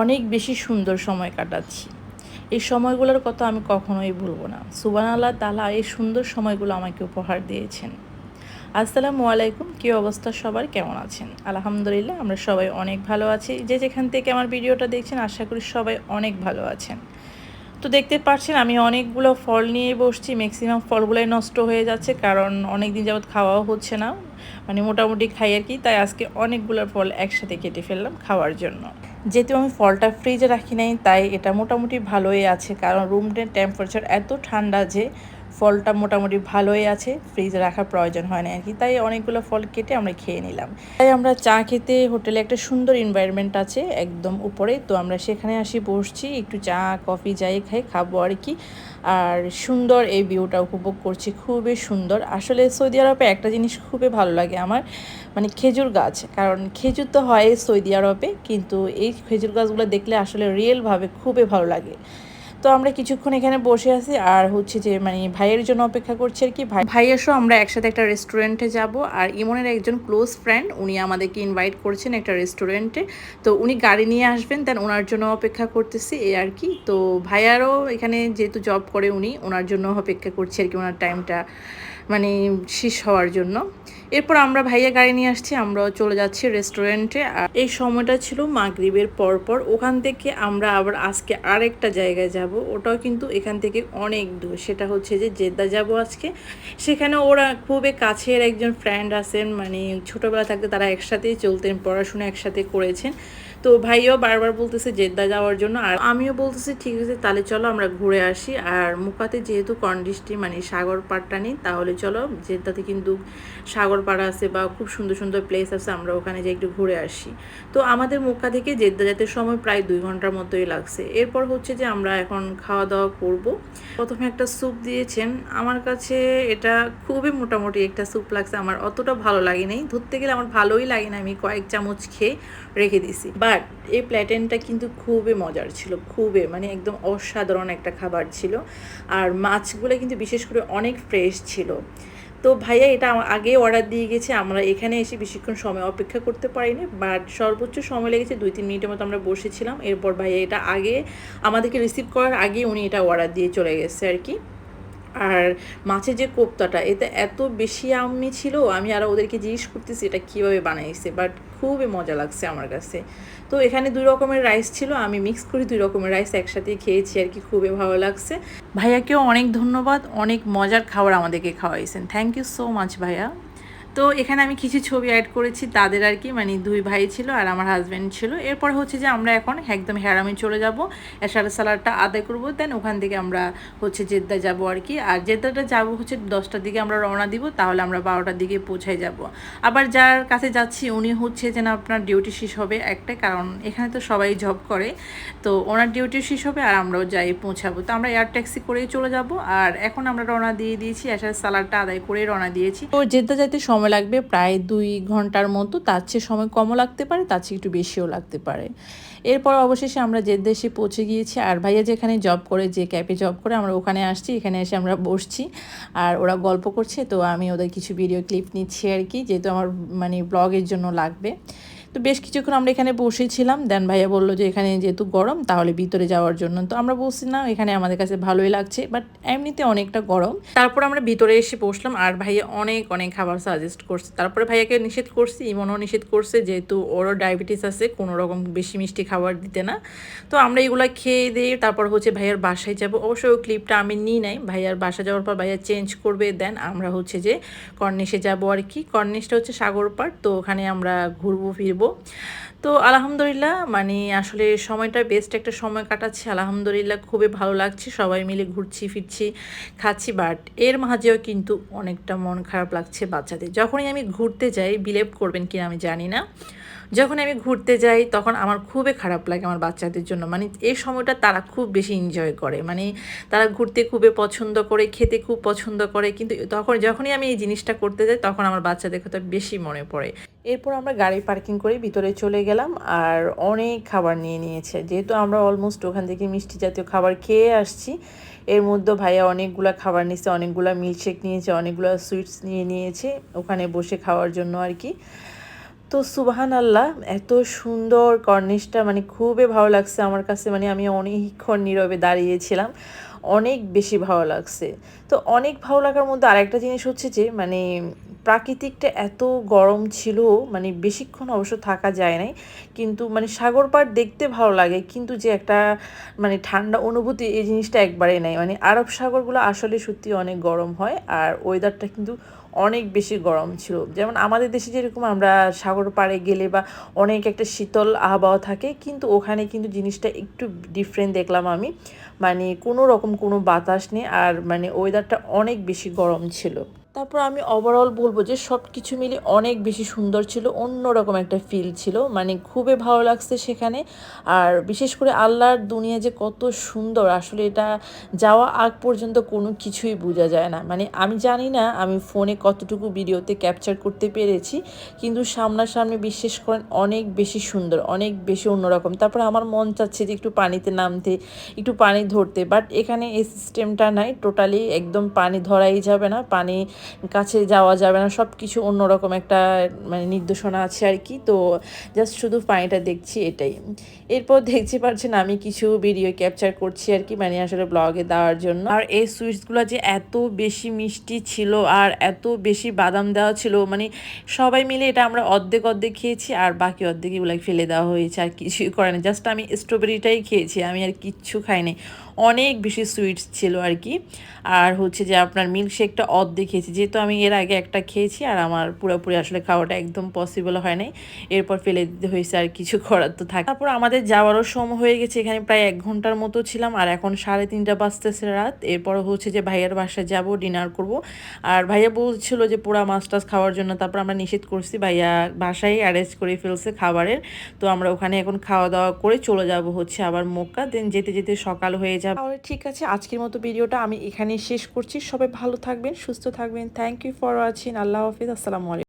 অনেক বেশি সুন্দর সময় কাটাচ্ছি। এই সময়গুলোর কথা আমি কখনোই ভুলবো না। সুবান আল্লাহ তালা এই সুন্দর সময়গুলো আমাকে উপহার দিয়েছেন। আসসালামু আলাইকুম, কী অবস্থা সবার? কেমন আছেন? আলহামদুলিল্লাহ, আমরা সবাই অনেক ভালো আছি। যে যেখান থেকে আমার ভিডিওটা দেখছেন, আশা করি সবাই অনেক ভালো আছেন। তো দেখতে পাচ্ছেন আমি অনেকগুলো ফল নিয়ে বসছি ম্যাক্সিমাম ফলগুলোই নষ্ট হয়ে যাচ্ছে, কারণ অনেক দিন যাবৎ খাওয়াও হচ্ছে না। মানে মোটামুটি খাই আর কি, তাই আজকে অনেকগুলো ফল একসাথে কেটে ফেললাম খাওয়ার জন্য। যেহেতু আমি ফলটা ফ্রিজে রাখি নাই, তাই এটা মোটামুটি ভালোই আছে, কারণ রুমটার টেম্পারেচার এত ঠান্ডা যে ফলটা মোটামুটি ভালোই আছে। ফ্রিজে রাখার প্রয়োজন হয় না আর কি। তাই অনেকগুলো ফল কেটে আমরা খেয়ে নিলাম। তাই আমরা চা খেতে হোটেলে একটা সুন্দর এনভায়রনমেন্ট আছে একদম উপরে। তো আমরা সেখানে আসি, বসছি, একটু চা, কফি যাই খাই, খাব আর কি। আর সুন্দর এই ভিউটা উপভোগ করছি, খুবই সুন্দর। আসলে সৌদি আরবে একটা জিনিস খুবই ভালো লাগে আমার মানে খেজুর গাছ। কারণ খেজুর তো হয় সৌদি আরবে, কিন্তু এই খেজুর গাছগুলো দেখলে আসলে রিয়েলভাবে খুবই ভালো লাগে। তো আমরা কিছুক্ষণ এখানে বসে আছি, আর হচ্ছে যে মানে ভাইয়ের জন্য অপেক্ষা করছি আর কি। ভাই ভাই এসো, আমরা একসাথে একটা রেস্টুরেন্টে যাব। আর ইমনের একজন ক্লোজ ফ্রেন্ড উনি আমাদেরকে ইনভাইট করছেন একটা রেস্টুরেন্টে তো উনি গাড়ি নিয়ে আসবেন দেন ওনার জন্য অপেক্ষা করতেছি এই আর কি। তো ভাইয়ারও এখানে যেহেতু জব করে উনি, ওনার জন্য অপেক্ষা করছে আর কি, ওনার টাইমটা মানে শেষ হওয়ার জন্য। এরপর আমরা ভাইয়া গাড়ি নিয়ে আসছি, আমরাও চলে যাচ্ছি রেস্টুরেন্টে আর এই সময়টা ছিল মাগরিবের পরপর। ওখান থেকে আমরা আবার আজকে আরেকটা জায়গায় যাব। ওটাও কিন্তু এখান থেকে অনেক দূর। সেটা হচ্ছে যে জেদ্দা যাব আজকে। সেখানে ওরা খুবই কাছের একজন ফ্রেন্ড আছেন। মানে ছোটোবেলা থাকতে তারা একসাথেই চলতেন, পড়াশোনা একসাথে করেছেন। তো ভাইও বারবার বলতেছে জেদ্দা যাওয়ার জন্য, আর আমিও বলতেছি, ঠিক আছে, তাহলে চলো আমরা ঘুরে আসি। আর মুখাতে যেহেতু কন্ডিশটি মানে সাগর পাড়টা নেই, তাহলে চলো জেদ্দাতে কিন্তু সাগর পাড়া আছে বা খুব সুন্দর সুন্দর প্লেস আছে, আমরা ওখানে যাই একটু ঘুরে আসি। তো আমাদের মুখা থেকে জেদ্দা যেতে সময় প্রায় দুই ঘণ্টার মতোই লাগছে। এরপর হচ্ছে যে আমরা এখন খাওয়া দাওয়া করব। প্রথমে একটা স্যুপ দিয়েছেন। আমার কাছে এটা খুবই মোটামুটি একটা স্যুপ লাগছে। আমার অতটা ভালো লাগে নাই ধরতে গেলে আমার ভালোই লাগে না। আমি কয়েক চামচ খেয়ে রেখে দিছি বাট এই প্ল্যাটেনটা কিন্তু খুবই মজার ছিল, খুবই মানে একদম অসাধারণ একটা খাবার ছিল। আর মাছগুলো কিন্তু বিশেষ করে অনেক ফ্রেশ ছিল। তো ভাইয়া, এটা আগে অর্ডার দিয়ে গেছে, আমরা এখানে এসে বেশিক্ষণ সময় অপেক্ষা করতে পারিনি বাট সর্বোচ্চ সময় লেগেছে দুই তিন মিনিটের মতো আমরা বসেছিলাম। এরপর ভাইয়া এটা আগে আমাদেরকে রিসিভ করার আগে উনি এটা অর্ডার দিয়ে চলে গেছে আর কি। আর মাছের যে কোপ্তাটা, এতে এত বেশি আমি ছিল, আমি আরও ওদেরকে জিজ্ঞেস করতেছি এটা কীভাবে বানাইছে বাট খুবই মজা লাগছে আমার কাছে। তো এখানে দুই রকমের রাইস ছিল, আমি মিক্স করি দুই রকমের রাইস একসাথে খেয়েছি আর কি, খুবই ভালো লাগছে। ভাইয়াকেও অনেক ধন্যবাদ, অনেক মজার খাবার আমাদেরকে খাওয়াইছেন। থ্যাংক ইউ সো মাচ ভাইয়া। তো এখানে আমি কিছু ছবি অ্যাড করেছি, তাদের আর কি মানে দুই ভাই ছিল আর আমার হাজব্যান্ড ছিল। এরপর হচ্ছে যে আমরা এখন একদম হেরামে চলে যাব এসার সালাডটা আদায় করব দেন ওখান থেকে আমরা হচ্ছে জেদ্দা যাব আর কি। আর জেদ্দাটা যাব হচ্ছে দশটার দিকে আমরা রওনা দিব, তাহলে আমরা বারোটার দিকে পৌঁছাই যাব। আবার যার কাছে যাচ্ছি, উনি হচ্ছে যেন আপনার ডিউটি শেষ হবে একটাই, কারণ এখানে তো সবাই জব করে। তো ওনার ডিউটি শেষ হবে আর আমরাও যাই পৌঁছাবো। তো আমরা এয়ার ট্যাক্সি করেই চলে যাব। আর এখন আমরা রওনা দিয়ে দিয়েছি এসার সালাডটা আদায় করেই রওনা দিয়েছি। তো জেদ্দা যাইতে সময় সময় লাগবে, প্রায় দুই ঘণ্টার মতো। তার চেয়ে সময় কমও লাগতে পারে, তার চেয়ে একটু বেশিও লাগতে পারে। এরপর অবশেষে আমরা যে দেশে পৌঁছে গিয়েছি, আর ভাইয়া যেখানে জব করে, যে ক্যাপে জব করে, আমরা ওখানে আসছি, এখানে এসে আমরা বসছি, আর ওরা গল্প করছে। তো আমি ওদের কিছু ভিডিও ক্লিপ নিচ্ছি আর কি, যেহেতু আমার মানে ব্লগের জন্য লাগবে। তো বেশ কিছুক্ষণ আমরা এখানে বসেছিলাম দেন ভাইয়া বলল যে, এখানে যেহেতু গরম, তাহলে ভিতরে যাওয়ার জন্য। তো আমরা বসছি না, এখানে আমাদের কাছে ভালোই লাগছে বাট এমনিতে অনেকটা গরম। তারপর আমরা ভিতরে এসে বসলাম, আর ভাইয়া অনেক অনেক খাবার সাজেস্ট করছে। তারপরে ভাইয়াকে নিষেধ করছি, ইমনও নিষেধ করছে, যেহেতু ওরও ডায়াবেটিস আছে কোনো রকম বেশি মিষ্টি খাবার দিতে না। তো আমরা এগুলো খেয়ে দিয়ে তারপর হচ্ছে ভাইয়ার বাসায় যাব। অবশ্যই ওই ক্লিপটা আমি নিই নাই, ভাইয়ার বাসা যাওয়ার পর ভাইয়া চেঞ্জ করবে। দেন আমরা হচ্ছে যে কর্নিশে যাব আর কি। কর্নিশটা হচ্ছে সাগর পাড়, তো ওখানে আমরা ঘুরবো, ফিরবো। তো আলহামদুলিল্লাহ মানে আসলে সময়টা বেস্ট একটা সময় কাটাচ্ছি, আলহামদুলিল্লাহ খুবই ভালো লাগছে। সবাই মিলে ঘুরছি, ফিরছি, খাচ্ছি বাট এর মাঝেও কিন্তু অনেকটা মন খারাপ লাগছে বাচ্চাদের। যখনই আমি ঘুরতে যাই বিলেভ করবেন কিনা আমি জানি না। যখন আমি ঘুরতে যাই, তখন আমার খুবই খারাপ লাগে আমার বাচ্চাদের জন্য। মানে এই সময়টা তারা খুব বেশি এনজয় করে। মানে তারা ঘুরতে খুবই পছন্দ করে, খেতে খুব পছন্দ করে। কিন্তু তখন যখনই আমি এই জিনিসটা করতে যাই, তখন আমার বাচ্চাদের কথা বেশি মনে পড়ে। এরপর আমরা গাড়ি পার্কিং করে ভিতরে চলে গেলাম আর অনেক খাবার নিয়ে নিয়েছে। যেহেতু আমরা অলমোস্ট ওখান থেকে মিষ্টি জাতীয় খাবার খেয়ে আসছি, এর মধ্যে ভাইয়া অনেকগুলো খাবার নিয়েছে অনেকগুলো মিল্কশেক নিয়েছে, অনেকগুলো সুইটস নিয়ে নিয়েছে ওখানে বসে খাওয়ার জন্য আর কি। তো সুবাহান আল্লাহ এত সুন্দর কর্নিশটা মানে খুবই ভালো লাগছে আমার কাছে। মানে আমি অনেকক্ষণ নীরবে দাঁড়িয়েছিলাম অনেক বেশি ভালো লাগছে। তো অনেক ভালো লাগার মধ্যে আরেকটা জিনিস হচ্ছে যে মানে প্রাকৃতিকটা এত গরম ছিল মানে বেশিক্ষণ অবশ্য থাকা যায় নাই, কিন্তু মানে সাগর পাড় দেখতে ভালো লাগে, কিন্তু যে একটা মানে ঠান্ডা অনুভূতি এই জিনিসটা একবারেই নাই। মানে আরব সাগরগুলো আসলে সত্যি অনেক গরম হয়, আর ওয়েদারটা কিন্তু অনেক বেশি গরম ছিল। যেমন আমাদের দেশে যেরকম আমরা সাগর পাড়ে গেলে বা অনেক একটা শীতল আবহাওয়া থাকে, কিন্তু ওখানে কিন্তু জিনিসটা একটু ডিফারেন্ট দেখলাম আমি। মানে কোনো রকম কোনো বাতাস নেই আর মানে ওয়েদারটা অনেক বেশি গরম ছিল। তারপর আমি ওভারঅল বলব যে সব কিছু মিলে অনেক বেশি সুন্দর ছিল, অন্যরকম একটা ফিল ছিল। মানে খুবই ভালো লাগছে সেখানে। আর বিশেষ করে আল্লাহর দুনিয়া যে কত সুন্দর, আসলে এটা যাওয়া আগ পর্যন্ত কোনো কিছুই বোঝা যায় না। মানে আমি জানি না আমি ফোনে কতটুকু ভিডিওতে ক্যাপচার করতে পেরেছি, কিন্তু সামনাসামনি বিশ্বাস করেন অনেক বেশি সুন্দর, অনেক বেশি অন্যরকম। তারপর আমার মন চাচ্ছে যে একটু পানিতে নামতে, একটু পানি ধরতে বাট এখানে এই সিস্টেমটা নাই। টোটালি একদম পানি ধরাই যাবে না, পানি কাছে যাওয়া যাবে না সব কিছু অন্যরকম একটা মানে নির্দেশনা আছে আর কি। তো জাস্ট শুধু পানিটা দেখছি এটাই। এরপর দেখছি পারছেন আমি কিছু ভিডিও ক্যাপচার করছি আর কি মানে আসলে ব্লগে দেওয়ার জন্য। আর এই সুইটসগুলো যে এত বেশি মিষ্টি ছিল আর এত বেশি বাদাম দেওয়া ছিল মানে সবাই মিলে এটা আমরা অর্ধেক অর্ধেক খেয়েছি আর বাকি অর্ধেক এগুলো ফেলে দেওয়া হয়েছে আর কিছুই করে না জাস্ট আমি স্ট্রবেরিটাই খেয়েছি, আমি আর কিচ্ছু খাইনি। অনেক বেশি সুইটস ছিল আর কি। আর হচ্ছে যে আপনার মিল্কশেকটা অর্ধেক খেয়েছি, যেহেতু আমি এর আগে একটা খেয়েছি আর আমার পুরোপুরি আসলে খাওয়াটা একদম পসিবল হয় নাই। এরপর ফেলে দিতে হয়েছে আর কিছু করার তো থাকে। তারপর আমাদের যাওয়ারও সময় হয়ে গেছে, এখানে প্রায় এক ঘণ্টার মতো ছিলাম আর এখন সাড়ে তিনটা বাজতেছে রাত। এরপর হচ্ছে যে ভাইয়ার বাসায় যাব ডিনার করব। আর ভাইয়া বলছিল যে পোড়া মাছ টাছ খাওয়ার জন্য, তারপর আমরা নিষেধ করছি, ভাইয়া বাসায় অ্যারেঞ্জ করে ফেলছে খাবারের। তো আমরা ওখানে এখন খাওয়া দাওয়া করে চলে যাব হচ্ছে আবার মক্কা। দেন যেতে যেতে সকাল হয়ে যাবে। তাহলে ঠিক আছে, আজকের মতো ভিডিওটা আমি এখানেই শেষ করছি। সবাই ভালো থাকবেন, সুস্থ থাকবেন। থ্যাংক ইউ ফর ওয়াচিং আল্লাহ হাফিজ। আসসালামু আলাইকুম।